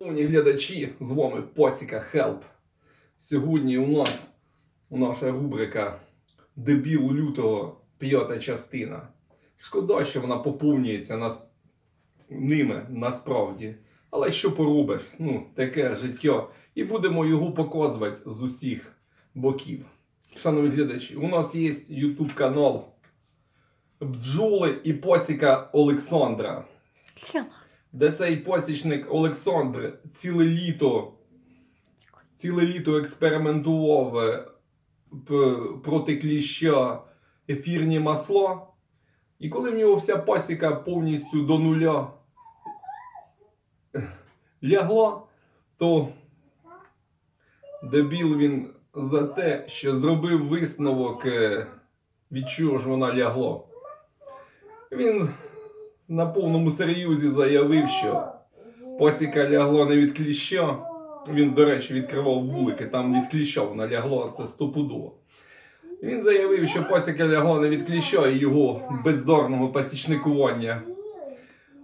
Шановні глядачі, з вами Посіка Хелп. Сьогодні у нас наша рубрика Дебіл лютого п'ята частина. Шкода, що вона поповнюється нас... ними насправді. Але що поробиш? Ну, таке життя. І будемо його показувати з усіх боків. Шановні глядачі, у нас є YouTube канал Бджоли і Посіка Олександра де цей посічник Олександр ціле літо, ціле літо експериментував е, проти кліща ефірні масла. І коли в нього вся пасіка повністю до нуля лягла, то дебіл він за те, що зробив висновок, е, від чого ж вона лягла. Він на повному серйозі заявив, що посіка лягло не від кліща. Він, до речі, відкривав вулики, там від кліща вона лягла, це стопудово. Він заявив, що посіка лягла не від кліща і його бездорного пасічникування.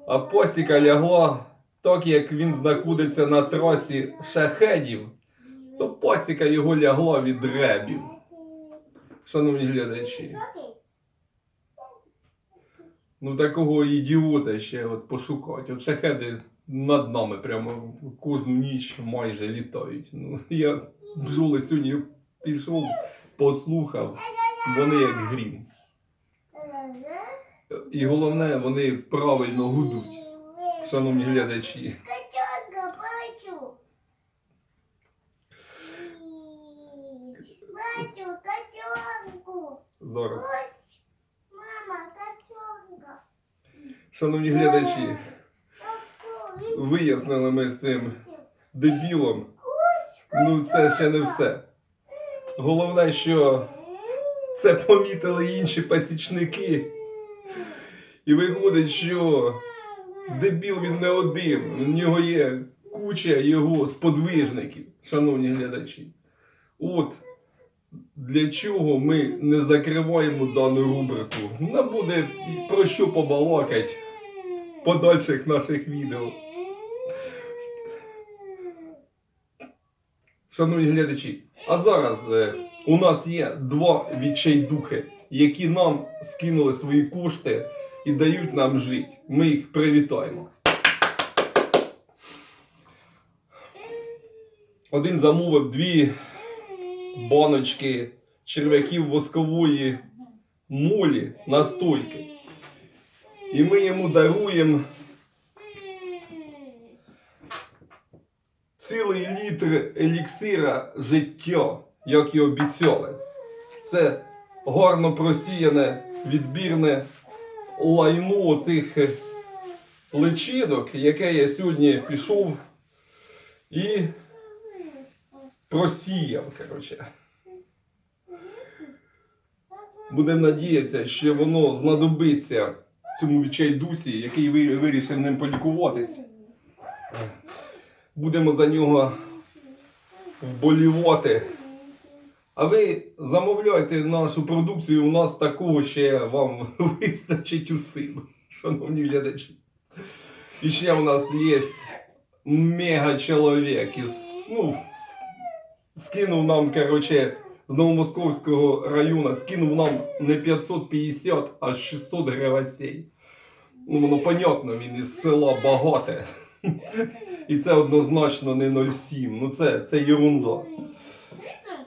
А посіка лягла так, як він знаходиться на трасі шахедів, то посіка його лягла від ребів. Шановні глядачі. Ну такого ідіота ще от пошукати. От шахеди над нами прямо кожну ніч майже літають. Ну, я бджоли сьогодні пішов, послухав, вони як грім. І головне, вони правильно гудуть, шановні глядачі. Котенка бачу. Бачу котенку. Зараз. Шановні глядачі, вияснили ми з цим дебілом. Ну, це ще не все. Головне, що це помітили інші пасічники. І виходить, що дебіл він не один. У нього є куча його сподвижників, шановні глядачі. От для чого ми не закриваємо дану рубрику. Нам буде про що побалакати подальших наших відео. Шановні глядачі, а зараз е, у нас є два відчайдухи, які нам скинули свої кошти і дають нам жити. Ми їх привітаємо. Один замовив дві баночки черв'яків воскової молі настойки. І ми йому даруємо цілий літр еліксира життя, як і обіцяли. Це гарно просіяне відбірне лайно цих е, личинок, яке я сьогодні пішов і просіяв. Коротше. Будемо надіятися, що воно знадобиться цьому відчайдусі, який ви- вирішив ним полікуватись. Будемо за нього вболівати. А ви замовляйте нашу продукцію, у нас такого ще вам вистачить усім, шановні глядачі. І ще у нас є мега чоловік із, ну, скинув нам, короче, з Новомосковського району, скинув нам не 550, а 600 гривасей. Ну, воно понятно, він із села Багате. І це однозначно не 0,7. Ну це, це ерунда.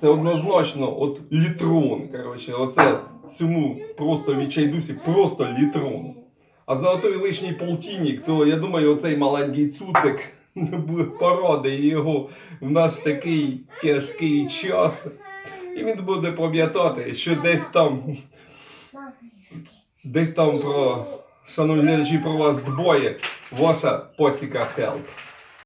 Це однозначно от літрон. Коротше, оце цьому просто відчайдусі, просто літрон. А за той лишній полтинник, то я думаю, оцей маленький цуцик буде порадить його в наш такий тяжкий час. І він буде пам'ятати, що десь там, десь там про, шановні глядачі, про вас двоє. ваша посіка Хелп.